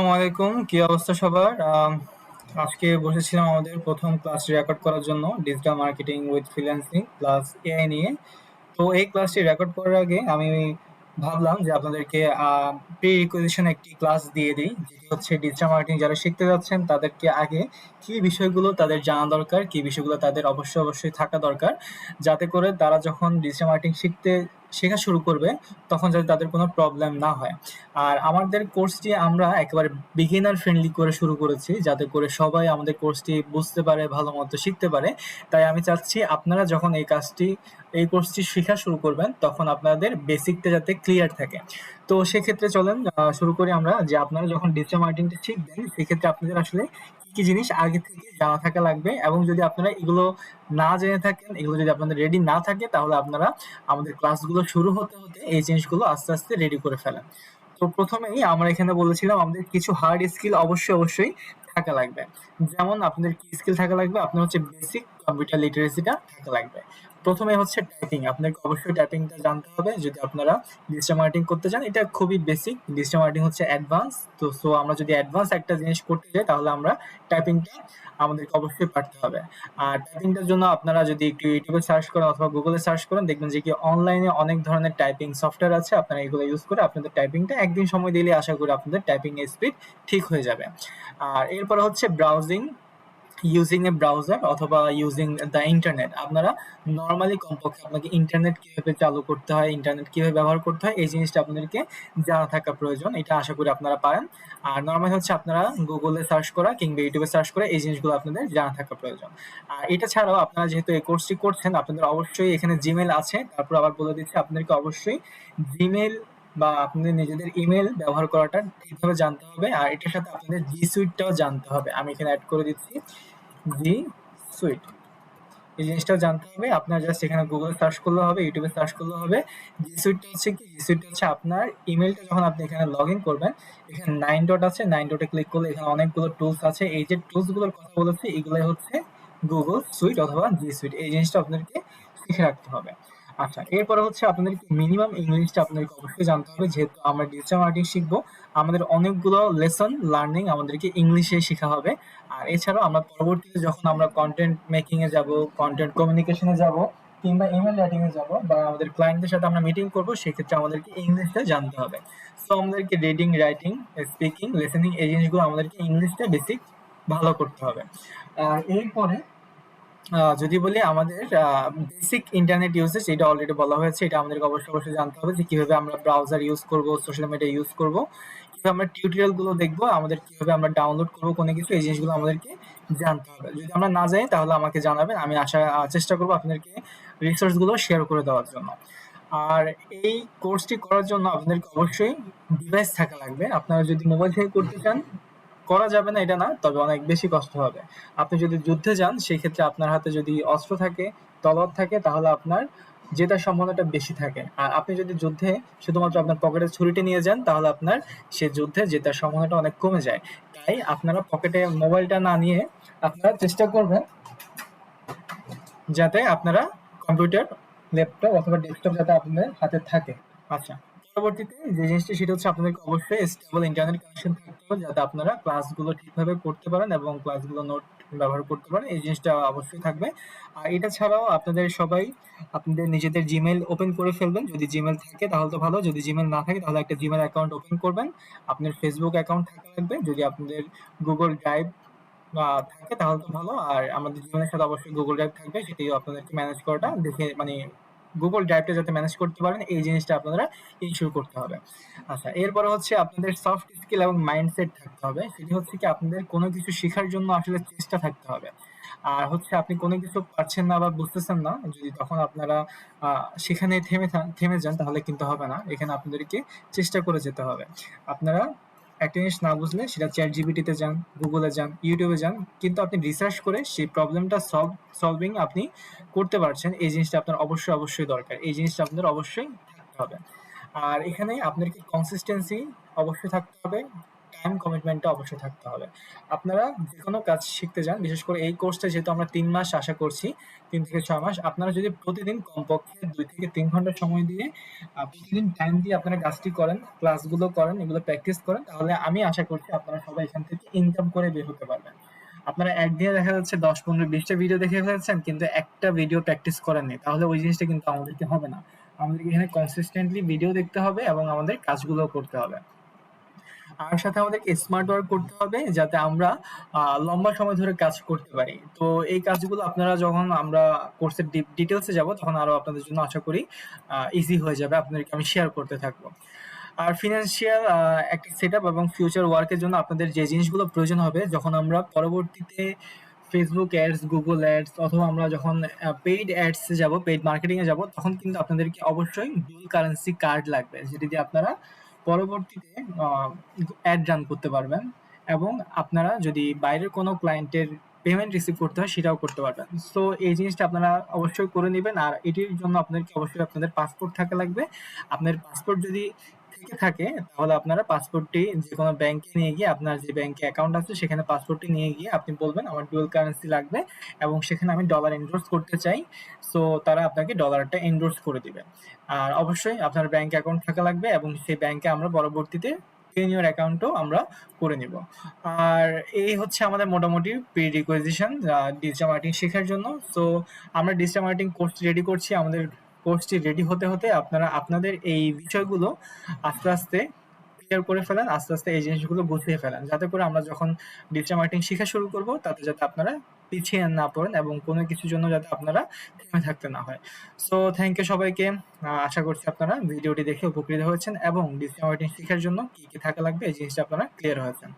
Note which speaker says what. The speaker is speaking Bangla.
Speaker 1: আসসালামু আলাইকুম কি অবস্থা সবার? আজকে বসেছিলাম আমাদের প্রথম ক্লাস রেকর্ড করার জন্য digital marketing with freelancing plus AI নিয়ে। তো এই ক্লাসটি রেকর্ড করার আগে আমি ভাবলাম যে আপনাদেরকে প্রি রিকোয়েশন একটি ক্লাস দিয়ে দিই, যেটি হচ্ছে ডিজিটাল মার্কেটিং যারা শিখতে যাচ্ছেন, তাদেরকে আগে কি বিষয়গুলো তাদের জানা দরকার, কি বিষয়গুলো তাদের অবশ্যই অবশ্যই থাকা দরকার, যাতে করে তারা যখন ডিজিটাল মার্কেটিং শিখতে শেখা শুরু করবে, তখন যাতে তাদের কোনো প্রবলেম না হয়। আর আমাদের কোর্সটি আমরা একেবারে বিগিনার ফ্রেন্ডলি করে শুরু করেছি, যাতে করে সবাই আমাদের কোর্সটি বুঝতে পারে, ভালো মতো শিখতে পারে। তাই আমি চাচ্ছি আপনারা যখন এই কাজটি, এই কোর্সটি শেখা শুরু করবেন, তখন আপনাদের বেসিকটা যাতে ক্লিয়ার থাকে। তো সেক্ষেত্রে চলেন শুরু করি আমরা যে আপনারা যখন ডিজিটাল মার্কেটিংটা শিখবেন, সেক্ষেত্রে আপনাদের আসলে কি কি জিনিস আগে থেকে জানা থাকা লাগবে এবং যদি আপনারা এগুলো না জেনে থাকেন, এগুলো যদি আপনাদের রেডি না থাকে, তাহলে আপনারা আমাদের ক্লাসগুলো শুরু হতে হতে এই জিনিসগুলো আস্তে আস্তে রেডি করে ফেলেন। তো প্রথমেই আমরা এখানে বলেছিলাম আমাদের কিছু হার্ড স্কিল অবশ্যই অবশ্যই থাকা লাগবে। যেমন আপনাদের কি স্কিল থাকা লাগবে? আপনার হচ্ছে বেসিক কম্পিউটার লিটারেসিটা থাকা লাগবে। প্রথমে হচ্ছে টাইপিং আপনাকে অবশ্যই টাইপিংটা জানতে হবে, যদি আপনারা ডিজিটাল মার্কেটিং করতে চান, এটা খুবই বেসিক ডিজিটাল মার্কেটিং হচ্ছে অ্যাডভান্স তো সো আমরা যদি অ্যাডভান্স একটা জিনিস করতে চাই, তাহলে আমরা টাইপিংটা আমাদেরকে অবশ্যই পারতে হবে। আর টাইপিংটার জন্য আপনারা যদি একটু ইউটিউবে সার্চ করেন অথবা গুগলে সার্চ করেন, দেখবেন যে কি অনলাইনে অনেক ধরনের টাইপিং সফটওয়্যার আছে, আপনারা এগুলো ইউজ করে আপনাদের টাইপিংটা একদিন সময় দিলে আশা করি আপনাদের টাইপিং স্পিড ঠিক হয়ে যাবে। আর এরপরে হচ্ছে ব্রাউজিং ইউজিং এ ব্রাউজার অথবা ইউজিং দ্য ইন্টারনেট আপনারা নর্মালি কমপক্ষে আপনাকে ইন্টারনেট কীভাবে চালু করতে হয় ইন্টারনেট কীভাবে ব্যবহার করতে হয়, এই জিনিসটা আপনাদেরকে জানা থাকা প্রয়োজন, এটা আশা করি আপনারা পারেন। আর নর্মালি হচ্ছে আপনারা গুগলে সার্চ করা কিংবা ইউটিউবে সার্চ করা এই জিনিসগুলো আপনাদের জানা থাকা প্রয়োজন। আর এটা ছাড়াও আপনারা যেহেতু এই কোর্সটি করছেন, আপনাদের অবশ্যই এখানে জিমেল আছে, তারপর আবার বলে দিচ্ছি আপনাদেরকে অবশ্যই জিমেল বা আপনাদের নিজেদের ইমেল ব্যবহার করাটা ঠিকভাবে জানতে হবে, আর এটার সাথে আপনাদের জি সুইটটাও জানতে হবে। আমি এখানে অ্যাড করে দিচ্ছি। জি সুইট এই জিনিসটা জানতে হবে। আপনার জাস্ট এখানে গুগল সার্চ করলে হবে ইউটিউবে সার্চ করলে হবে। জি সুইটটা হচ্ছে কি? জি সুইটটা হচ্ছে আপনার ইমেলটা যখন আপনি এখানে লগ ইন করবেন, এখানে নাইন ডট আছে নাইন ডটে ক্লিক করলে এখানে অনেকগুলো টুলস আছে। এই যে টুলসগুলোর কথা বলেছি এগুলো হচ্ছে গুগল সুইট অথবা জি সুইট এই জিনিসটা আপনাদেরকে শিখে রাখতে হবে। আচ্ছা এরপরে হচ্ছে আপনাদেরকে মিনিমাম ইংলিশটা আপনাদেরকে অবশ্যই জানতে হবে, যেহেতু আমরা ডিজিটাল মার্কেটিং শিখব। আমাদের অনেকগুলো লেসন লার্নিং আমাদেরকে ইংলিশে শেখা হবে। আর এছাড়াও আমরা পরবর্তীতে যখন আমরা কন্টেন্ট মেকিং এ যাব কন্টেন্ট কমিউনিকেশনে যাব, কিংবা ইমেল রাইটিং এ যাব, বা আমাদের ক্লায়েন্টদের সাথে আমরা মিটিং করব, সেক্ষেত্রে আমাদেরকে ইংলিশটা জানতে হবে। সো আমাদেরকে রিডিং রাইটিং স্পিকিং লিসেনিং এই জিনিসগুলো আমাদেরকে ইংলিশটা বেসিক ভালো করতে হবে। আর এরপরে যদি বলি আমাদের বেসিক ইন্টারনেট ইউজেজ এটা অলরেডি বলা হয়েছে, এটা আমাদেরকে অবশ্যই অবশ্যই জানতে হবে যে কীভাবে আমরা ব্রাউজার ইউজ করব সোশ্যাল মিডিয়া ইউজ করব, কীভাবে আমরা টিউটোরিয়ালগুলো দেখব, আমাদের কীভাবে আমরা ডাউনলোড করব, কোনো কিছু, এই জিনিসগুলো আমাদেরকে জানতে হবে। যদি আমরা না জানি, তাহলে আমাকে জানাবেন, আমি আশা চেষ্টা করব আপনাদেরকে রিসোর্সগুলো শেয়ার করে দেওয়ার জন্য। আর এই কোর্সটি করার জন্য আপনাদেরকে অবশ্যই ডিভাইস থাকা লাগবে। আপনারা যদি মোবাইল থেকে করতে চান করা যাবে না, এটা না, তবে অনেক বেশি কষ্ট হবে। আপনি যদি যুদ্ধে যান সেই ক্ষেত্রে আপনার হাতে যদি অস্ত্র থাকে তলোয়ার থাকে, তাহলে আপনার জেতার সম্ভাবনাটা বেশি থাকে। আর আপনি যদি যুদ্ধে শুধুমাত্র আপনার পকেটে ছুরিটি নিয়ে যান, তাহলে আপনার সে যুদ্ধে জেতার সম্ভাবনাটা অনেক কমে যায়। তাই আপনারা পকেটে মোবাইলটা না নিয়ে আপনারা চেষ্টা করবেন যাতে আপনারা কম্পিউটার, ল্যাপটপ অথবা ডেস্কটপ যাতে আপনাদের হাতে থাকে। আচ্ছা। পরবর্তীতে যে জিনিসটি, সেটা হচ্ছে আপনাদেরকে অবশ্যই স্টেবল ইন্টারনেট কানেকশন থাকতে হবে যাতে আপনারা ক্লাসগুলো ঠিকভাবে করতে পারেন এবং ক্লাসগুলো নোট ব্যবহার করতে পারেন। এই জিনিসটা অবশ্যই থাকবে। আর এটা ছাড়াও আপনাদের সবাই আপনাদের নিজেদের জিমেল ওপেন করে ফেলবেন। যদি জিমেল থাকে তাহলে তো ভালো, যদি জিমেল না থাকে তাহলে একটা জিমেল অ্যাকাউন্ট ওপেন করবেন। আপনার ফেসবুক অ্যাকাউন্ট থাকা লাগবে যদি আপনাদের গুগল ড্রাইভ থাকে তাহলে তো ভালো। আর আমাদের জিমেলের সাথে অবশ্যই গুগল ড্রাইভ থাকবে। সেটিও আপনাদেরকে ম্যানেজ করাটা দেখে মানে গুগল ড্রাইভটা যাতে ম্যানেজ করতে পারেন, এই জিনিসটা আপনারা ইনশিওর করতে হবে। আচ্ছা এরপরে হচ্ছে আপনাদের সফট স্কিল এবং মাইন্ডসেট থাকতে হবে। সেটি হচ্ছে কি আপনাদের কোনো কিছু শেখার জন্য আসলে চেষ্টা থাকতে হবে। আর হচ্ছে আপনি কোনো কিছু পারছেন না বা বুঝতেছেন না, যদি তখন আপনারা সেখানে থেমে থেমে যান, তাহলে কিন্তু হবে না। এখানে আপনাদেরকে চেষ্টা করে যেতে হবে। আপনারা একটা জিনিস না বুঝলে সেটা চ্যাট জিবিটিতে যান গুগলে যান ইউটিউবে যান, কিন্তু আপনি রিসার্চ করে সেই প্রবলেমটা সলভ সলভিং আপনি করতে পারছেন। এই জিনিসটা আপনার অবশ্যই অবশ্যই দরকার। এই জিনিসটা আপনার অবশ্যই থাকতে হবে। আর এখানে আপনার কি কনসিস্টেন্সি অবশ্যই থাকতে হবে? টাইম কমিটমেন্টটা অবশ্যই থাকতে হবে। আপনারা যেকোনো কাজ শিখতে যান, বিশেষ করে এই কোর্সটা যেহেতু আমরা ৩ মাস আশা করছি, ৩ থেকে ৬ মাস। আপনারা যদি প্রতিদিন কমপক্ষে ২ থেকে ৩ ঘণ্টা সময় দিয়ে প্রতিদিন টাইম দিয়ে আপনারা কাজটি করেন, ক্লাসগুলো করেন, এগুলো প্র্যাকটিস করেন, তাহলে আমি আশা করছি আপনারা সবাই এখান থেকে ইনকাম করে বের হতে পারবেন। আপনারা একদিনে দেখা যাচ্ছে দশ পনেরো বিশটা ভিডিও দেখে ফেলেছেন, কিন্তু একটা ভিডিও প্র্যাকটিস করেননি। তাহলে ওই জিনিসটা কিন্তু আমাদেরকে হবে না। আমাদেরকে এখানে কনসিস্টেন্টলি ভিডিও দেখতে হবে এবং আমাদের কাজগুলোও করতে হবে। আর সাথে আমাদেরকে স্মার্ট ওয়ার্ক করতে হবে যাতে আমরা লম্বা সময় ধরে কাজ করতে পারি। তো এই কাজগুলো আপনারা যখন আমরা কোর্সের ডিটেলসে যাব তখন আরও আপনাদের জন্য আশা করি ইজি হয়ে যাবে। আপনাদেরকে আমি শেয়ার করতে থাকব। আর ফিনান্সিয়াল একটা সেটআপ এবং ফিউচার ওয়ার্কের জন্য আপনাদের যে জিনিসগুলো প্রয়োজন হবে যখন আমরা পরবর্তীতে ফেসবুক অ্যাডস, গুগল অ্যাডস অথবা আমরা যখন পেইড অ্যাডস যাব পেইড মার্কেটিংয়ে যাব তখন কিন্তু আপনাদেরকে অবশ্যই ডুয়াল কারেন্সি কার্ড লাগবে। যেটি দিয়ে আপনারা পরবর্তীতে অ্যাড রান করতে পারবেন এবং আপনারা যদি বাইরের কোনো ক্লায়েন্টের পেমেন্ট রিসিভ করতে হয়, সেটাও করতে পারবেন। সো এই জিনিসটা আপনারা অবশ্যই করে নেবেন আর এটির জন্য আপনাদেরকে অবশ্যই আপনাদের পাসপোর্ট থাকা লাগবে। আপনার পাসপোর্ট যদি থেকে থাকে, তাহলে আপনারা পাসপোর্টটি যেকোনো ব্যাংকে নিয়ে গিয়ে আপনার যে ব্যাংকে অ্যাকাউন্ট আছে সেখানে পাসপোর্টটি নিয়ে গিয়ে আপনি বলবেন আমার ডুয়াল কারেন্সি লাগবে এবং সেখানে আমি ডলার এন্ডোর্স করতে চাই। সো তারা আপনাকে ডলারটা এন্ডোর্স করে দিবে। আর অবশ্যই আপনার ব্যাংক অ্যাকাউন্ট থাকা লাগবে এবং সেই ব্যাংকে আমরা পরবর্তীতে পেনিয়র অ্যাকাউন্টও আমরা করে নিব। আর এই হচ্ছে আমাদের মোটামুটি pre requisition a digital marketing শেখার জন্য। সো আমরা ডিজিটাল মার্কেটিং কোর্স রেডি করছি। আমাদের কোর্সটি রেডি হতে, হতে আপনারা আপনাদের এই বিষয়গুলো আস্তে, আস্তে ক্লিয়ার করে ফেলেন। আস্তে, আস্তে এই জিনিসগুলো গুছিয়ে ফেলেন। যাতে করে আমরা যখন ডিজিটাল মার্কেটিং শিখা শুরু করব তাতে যাতে আপনারা পিছিয়ে না পড়েন এবং কোনো কিছুর জন্য যাতে আপনারা থেমে থাকতে না হয়। সো থ্যাংক ইউ সবাইকে। আশা করছি আপনারা ভিডিওটি দেখে উপকৃত হয়েছেন এবং ডিজিটাল মার্কেটিং শিখার জন্য কি, কি থাকা লাগবে এই জিনিসটা আপনারা ক্লিয়ার হয়েছেন।